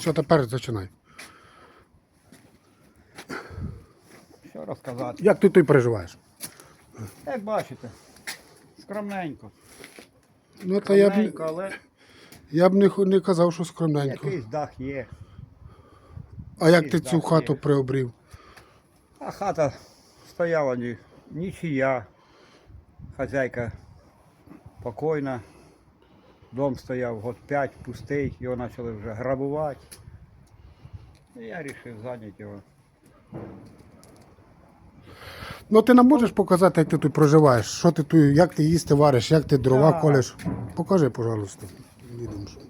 Що тепер зачинай? Що розказати? Як ти тут переживаєш? Як бачите, скромненько. Ну, та я б, Скромненько, але я б не, не казав, що скромненько. якийсь дах є. А як ти цю хату є. приобрів? А хата стояла ні, нічия. Хазяйка покойна. Дом стояв год 5 пустий, його почали вже грабувати. І я вирішив зайняти його. Ну ти нам можеш показати, як ти тут проживаєш? Що ти тут, як ти їсти вариш, як ти дрова Так. колеш? Покажи, пожалуйста. Відомо, що.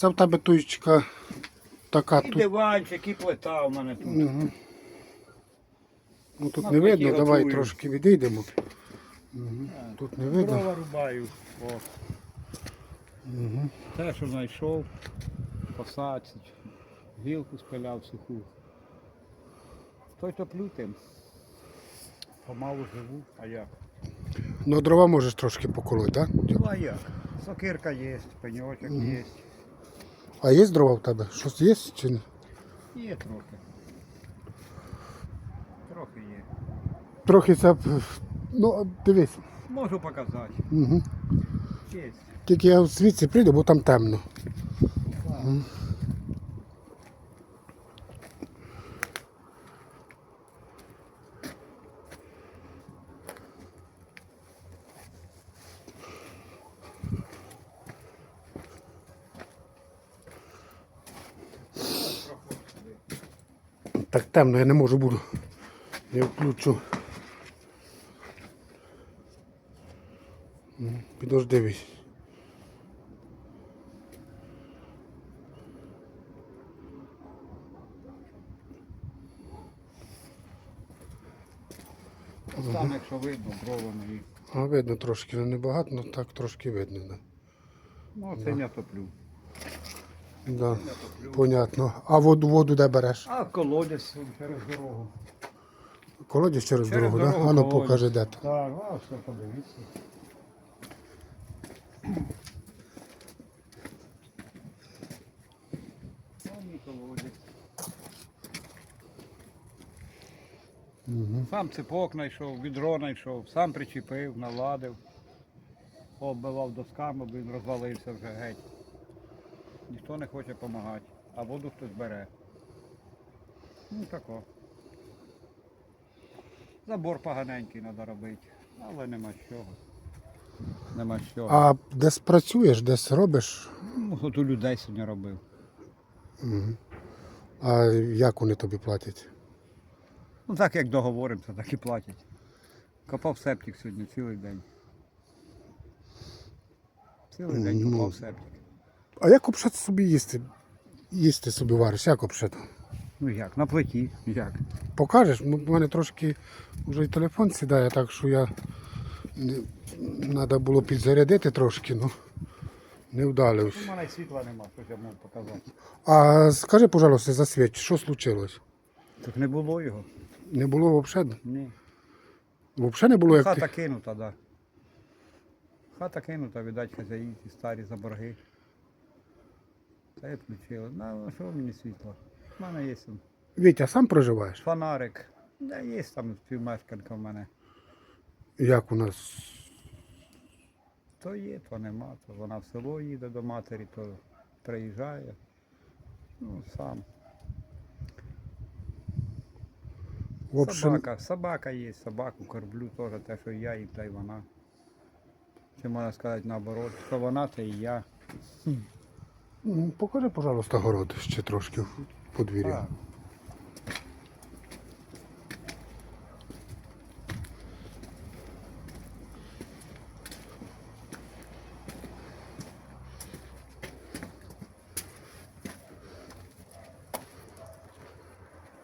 Це в тебе туєчка така І тут. диванчик, і плита у мене тут. Угу. Ну тут На не плиті видно, давай готую. трошки відійдемо. Угу. Тут не видно. Дрова рубаю. О. Угу. Те, що знайшов, посадці, гілку спиляв суху. Той топлю тим. Помалу живу, а як? Ну дрова можеш трошки поколоти, так? Ну а як? Сокирка є, пеньочок є. А є дрова в тебе? Щось є чи ні? Є трохи. Трохи є. Трохи це. Ну, дивись. Можу показати. Угу. Є. Тільки я в світі прийду, бо там темно. Мгм. Так темно, я не можу буду. Я включу. Підожди. вись. Там, якщо видно, дрова мої. А видно трошки, ну, небагато, але так трошки видно. Да. Ну, це я топлю. Да. Понятно. А воду, воду де береш? А колодязь через дорогу. Колодязь через, Через дорогу, так? дорогу А ну колодязь. де то. Так, а все подивіться. Сам цепок знайшов, відро знайшов, сам причепив, наладив, оббивав досками, бо він розвалився вже геть. Ніхто не хоче допомагати, а воду хтось бере. Ну тако. Забор поганенький треба робити, але нема з чого. Нема з чого. А десь працюєш, десь робиш? Ну, от у людей сьогодні робив. А як вони тобі платять? Ну так як договоримося, так і платять. Копав септик сьогодні цілий день. Цілий день Ну. копав септик. А як взагалі собі їсти? Їсти собі вариш, як взагалі? Ну як, на плиті, як. Покажеш? В мене трошки вже й телефон сідає, так що я треба було підзарядити трошки, ну не У вдалився. мене світла нема, що я можу показати. А скажи, пожалуйста, за світ, що случилось? Так не було його. Не було взагалі? Ні. Взагалі не було як Хата ти. кинута, да. Хата кинута, видать, хазяїнці старі за борги. Та й включили. Ну, що мені світло? У мене є он Вітя, сам проживаєш? фонарик. Да, є там співмешканка в мене. Як у нас? То є, то нема, то вона в село їде до матері, то приїжджає. Ну, сам. В общем, Собака, собака є, собаку кормлю теж те, що я і та й вона. Чи можна сказати наоборот, що вона, то і я. Покажи, пожалуйста, город ще трошки в подвір'я.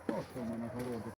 Ось у мене городи.